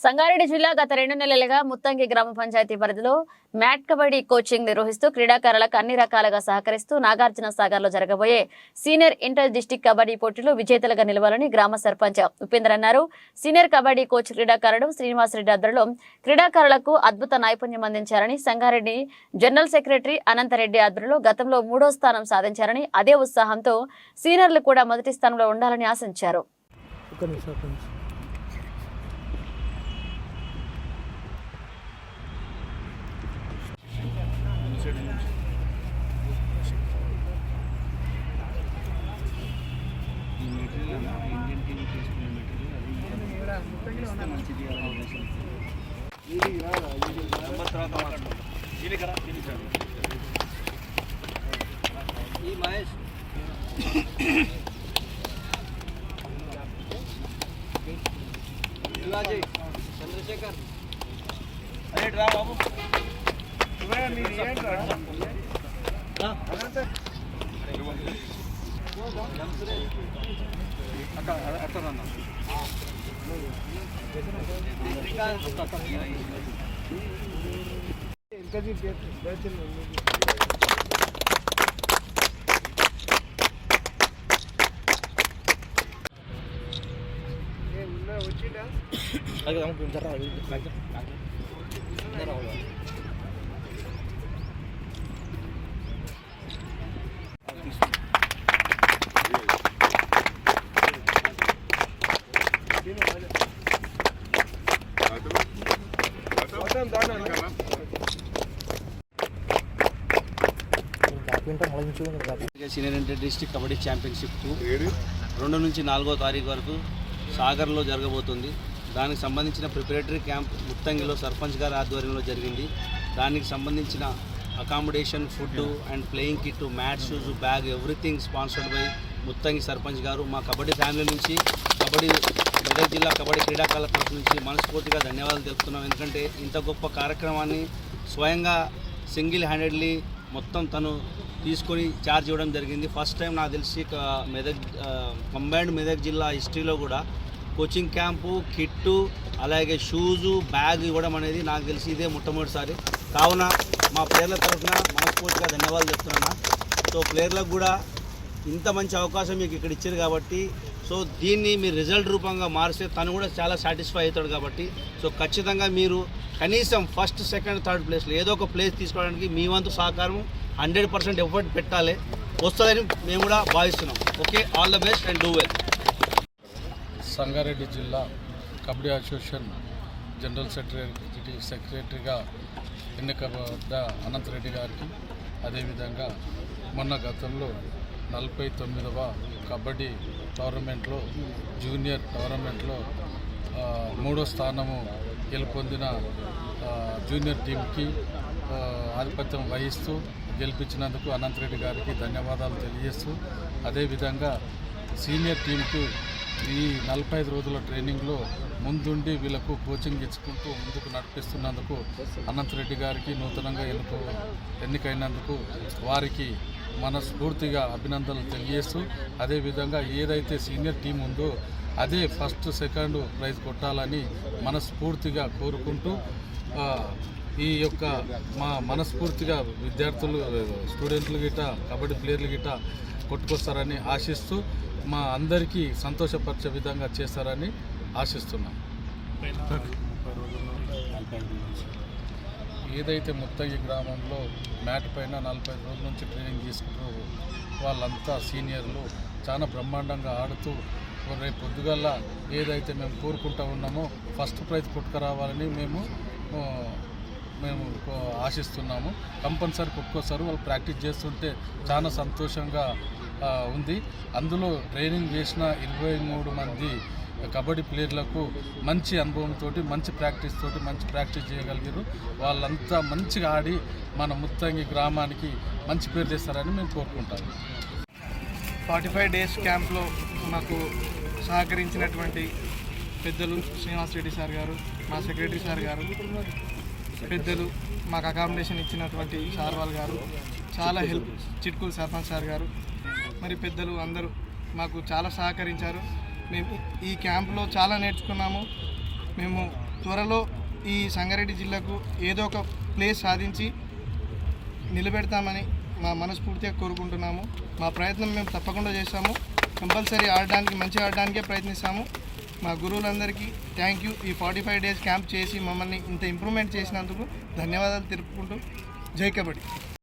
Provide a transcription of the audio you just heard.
సంగారెడ్డి జిల్లా గత రెండు నెలలుగా ముత్తంగి గ్రామ పంచాయతీ పరిధిలో మ్యాట్ కబడ్డీ కోచింగ్ నిర్వహిస్తూ క్రీడాకారులకు అన్ని రకాలుగా సహకరిస్తూ నాగార్జున సాగర్లో జరగబోయే సీనియర్ ఇంటర్ డిస్టిక్ కబడ్డీ పోటీలో విజేతలుగా నిలవాలని గ్రామ సర్పంచ్ ఉపేందర్ అన్నారు. సీనియర్ కబడ్డీ కోచ్ క్రీడాకారుడు శ్రీనివాసరెడ్డి ఆధ్వర్యంలో క్రీడాకారులకు అద్భుత నైపుణ్యం అందించారని సంగారెడ్డి జనరల్ సెక్రటరీ అనంతరెడ్డి ఆధ్వర్యంలో గతంలో మూడో స్థానం సాధించారని అదే ఉత్సాహంతో సీనియర్లు కూడా మొదటి స్థానంలో ఉండాలని ఆశించారు. మెటీరియల్ అన్న ఇండియన్ టీవీ తీసుకునే మెటీరియల్ అది ఇస్తే మంచిది అవకాశం నెంబర్ తర్వాత మాట్లాడదాం. దీనికి రా, 아까 아까 봤나? 그러니까 여기까지 배트는 వచ్చిందా అది మనం కొంచెం రావాలి senior inter district kabaddi championship రెండు నుంచి నాలుగో తారీఖు వరకు సాగర్లో జరగబోతుంది. దానికి సంబంధించిన ప్రిపరేటరీ క్యాంప్ ముత్తంగిలో సర్పంచ్ గారి ఆధ్వర్యంలో జరిగింది. దానికి సంబంధించిన accommodation food and playing kit mat shoes bag everything sponsored by Muthangi sarpanch గారు మా కబడ్డీ ఫ్యామిలీ నుంచి కబడ్డీ మెదక్ జిల్లా కబడ్డీ క్రీడాకారుల తరఫు నుంచి మనస్ఫూర్తిగా ధన్యవాదాలు తెలుపుతున్నాం. ఎందుకంటే ఇంత గొప్ప కార్యక్రమాన్ని స్వయంగా సింగిల్ హ్యాండెడ్లీ మొత్తం తను తీసుకొని ఛార్జ్ ఇవ్వడం జరిగింది. ఫస్ట్ టైం నాకు తెలిసి మెదక్ కంబైన్డ్ మెదక్ జిల్లా హిస్టరీలో కూడా కోచింగ్ క్యాంపు కిట్టు అలాగే షూజు బ్యాగ్ ఇవ్వడం అనేది నాకు తెలిసి ఇదే మొట్టమొదటిసారి. కావున మా ప్లేయర్ల తరఫున మనస్ఫూర్తిగా ధన్యవాదాలు చెప్తున్నాను. సో ప్లేయర్లకు కూడా ఇంత మంచి అవకాశం మీకు ఇక్కడ ఇచ్చారు కాబట్టి సో దీన్ని మీరు రిజల్ట్ రూపంగా మారిస్తే తను కూడా చాలా సాటిస్ఫై అవుతాడు కాబట్టి సో ఖచ్చితంగా మీరు కనీసం ఫస్ట్ సెకండ్ థర్డ్ ప్లేస్లో ఏదో ఒక ప్లేస్ తీసుకోవడానికి మీ వంతు సహకారం హండ్రెడ్ పర్సెంట్ ఎఫర్ట్ పెట్టాలి. వస్తుందని మేము కూడా భావిస్తున్నాం. Okay all the best and do well. Sangareddy జిల్లా కబడ్డీ అసోసియేషన్ జనరల్ సెక్రటరీ సెక్రటరీగా ఎన్నికబడ్డ అనంతరెడ్డి గారికి అదేవిధంగా మొన్న గతంలో నలభై తొమ్మిదవ కబడ్డీ టోర్నమెంట్లో జూనియర్ టోర్నమెంట్లో మూడో స్థానము గెలుపొందిన జూనియర్ టీంకి ఆధిపత్యం వహిస్తూ గెలిపించినందుకు అనంతరెడ్డి గారికి ధన్యవాదాలు తెలియజేస్తూ అదేవిధంగా సీనియర్ టీంకు ఈ నలభై ఐదు రోజుల ట్రైనింగ్లో ముందుండి వీళ్ళకు కోచింగ్ ఇచ్చుకుంటూ ముందుకు నడిపిస్తున్నందుకు అనంతరెడ్డి గారికి నూతనంగా ఎన్నుకో ఎన్నికైనందుకు వారికి మనస్ఫూర్తిగా అభినందనలు తెలియజేస్తూ అదేవిధంగా ఏదైతే సీనియర్ టీం ఉందో అదే ఫస్ట్ సెకండ్ ప్రైజ్ కొట్టాలని మనస్ఫూర్తిగా కోరుకుంటూ ఈ యొక్క మా మనస్ఫూర్తిగా విద్యార్థులు స్టూడెంట్లు గిట కబడ్డీ ప్లేయర్లు గిట కొట్టుకొస్తారని ఆశిస్తూ మా అందరికీ సంతోషపరిచే విధంగా చేస్తారని ఆశిస్తున్నాం. ఏదైతే ముత్తయ్య గ్రామంలో మ్యాట్ పైన నలభై రోజుల నుంచి ట్రైనింగ్ తీసుకుంటారు వాళ్ళంతా సీనియర్లు చాలా బ్రహ్మాండంగా ఆడుతూ రేపు పొద్దుగల్లా ఏదైతే మేము కోరుకుంటూ ఉన్నామో ఫస్ట్ ప్రైజ్ కొట్టుకురావాలని మేము మేము ఆశిస్తున్నాము. కంపల్సరీ కొట్టుకోసారు వాళ్ళు ప్రాక్టీస్ చేస్తుంటే చాలా సంతోషంగా ఉంది. అందులో ట్రైనింగ్ చేసిన ఇరవై మూడు మంది కబడ్డీ ప్లేయర్లకు మంచి అనుభవంతో మంచి ప్రాక్టీస్ తోటి మంచి ప్రాక్టీస్ చేయగలిగారు వాళ్ళంతా మంచిగా ఆడి మన ముత్తంగి గ్రామానికి మంచి పేరు చేస్తారని మేము కోరుకుంటాము. ఫార్టీ ఫైవ్ డేస్ క్యాంప్లో మాకు సహకరించినటువంటి పెద్దలు శ్రీనివాస్ రెడ్డి సార్ గారు మా సెక్రటరీ సార్ గారు పెద్దలు మాకు అకామిడేషన్ ఇచ్చినటువంటి సార్వాల్ గారు చాలా హెల్ప్ చిట్కూరు సర్పంచ్ సార్ గారు మరి పెద్దలు అందరూ మాకు చాలా సహకరించారు. మేము ఈ క్యాంప్లో చాలా నేర్చుకున్నాము. మేము త్వరలో ఈ సంగారెడ్డి జిల్లాకు ఏదో ఒక ప్లేస్ సాధించి నిలబెడతామని మా మనస్ఫూర్తిగా కోరుకుంటున్నాము. మా ప్రయత్నం మేము తప్పకుండా చేస్తాము. కంపల్సరీ ఆడడానికి మంచిగా ఆడడానికే ప్రయత్నిస్తాము. మా గురువులందరికీ థ్యాంక్ యూ. ఈ ఫార్టీ ఫైవ్ డేస్ క్యాంప్ చేసి మమ్మల్ని ఇంత ఇంప్రూవ్మెంట్ చేసినందుకు ధన్యవాదాలు తెలుపుకుంటూ జై కబడ్డీ.